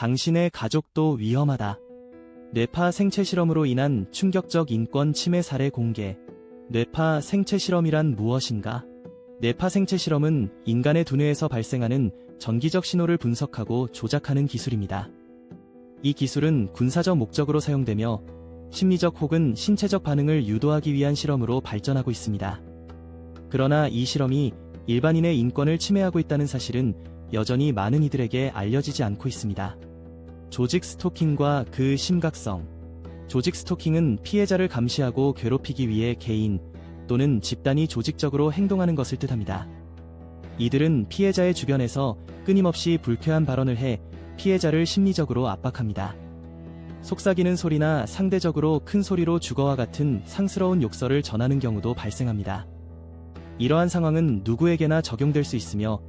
당신의 가족도 위험하다. 뇌파 생체 실험으로 인한 충격적 인권 침해 사례 공개. 뇌파 생체 실험이란 무엇인가? 뇌파 생체 실험은 인간의 두뇌에서 발생하는 전기적 신호를 분석하고 조작하는 기술입니다. 이 기술은 군사적 목적으로 사용되며 심리적 혹은 신체적 반응을 유도하기 위한 실험으로 발전하고 있습니다. 그러나 이 실험이 일반인의 인권을 침해하고 있다는 사실은 여전히 많은 이들에게 알려지지 않고 있습니다. 조직 스토킹과 그 심각성. 조직 스토킹은 피해자를 감시하고 괴롭히기 위해 개인 또는 집단이 조직적으로 행동하는 것을 뜻합니다. 이들은 피해자의 주변에서 끊임없이 불쾌한 발언을 해 피해자를 심리적으로 압박합니다. 속삭이는 소리나 상대적으로 큰 소리로 주거와 같은 상스러운 욕설을 전하는 경우도 발생합니다. 이러한 상황은 누구에게나 적용될 수 있으며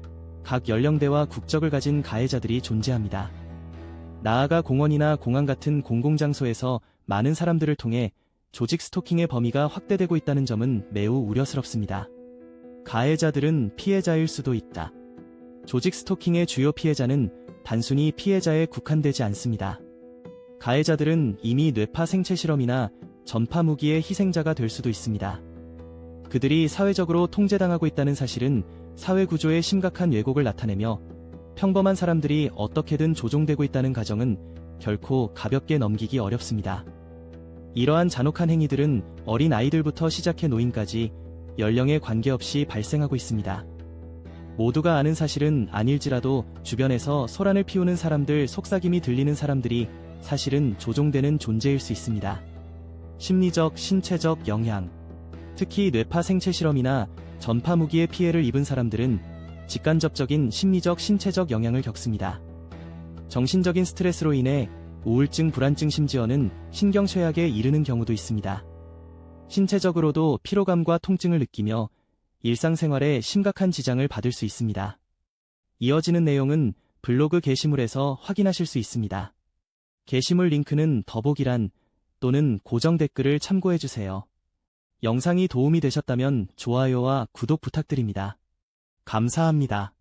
각 연령대와 국적을 가진 가해자들이 존재합니다. 나아가 공원이나 공항 같은 공공장소에서 많은 사람들을 통해 조직 스토킹의 범위가 확대되고 있다는 점은 매우 우려스럽습니다. 가해자들은 피해자일 수도 있다. 조직 스토킹의 주요 피해자는 단순히 피해자에 국한되지 않습니다. 가해자들은 이미 뇌파 생체 실험이나 전파 무기의 희생자가 될 수도 있습니다. 그들이 사회적으로 통제당하고 있다는 사실은 사회 구조의 심각한 왜곡을 나타내며 평범한 사람들이 어떻게든 조종되고 있다는 가정은 결코 가볍게 넘기기 어렵습니다. 이러한 잔혹한 행위들은 어린 아이들부터 시작해 노인까지 연령에 관계없이 발생하고 있습니다. 모두가 아는 사실은 아닐지라도 주변에서 소란을 피우는 사람들 속삭임이 들리는 사람들이 사실은 조종되는 존재일 수 있습니다. 심리적, 신체적 영향. 특히 뇌파 생체 실험이나 전파 무기의 피해를 입은 사람들은 직간접적인 심리적, 신체적 영향을 겪습니다. 정신적인 스트레스로 인해 우울증, 불안증, 심지어는 신경쇠약에 이르는 경우도 있습니다. 신체적으로도 피로감과 통증을 느끼며 일상생활에 심각한 지장을 받을 수 있습니다. 이어지는 내용은 블로그 게시물에서 확인하실 수 있습니다. 게시물 링크는 더보기란 또는 고정 댓글을 참고해주세요. 영상이 도움이 되셨다면 좋아요와 구독 부탁드립니다. 감사합니다.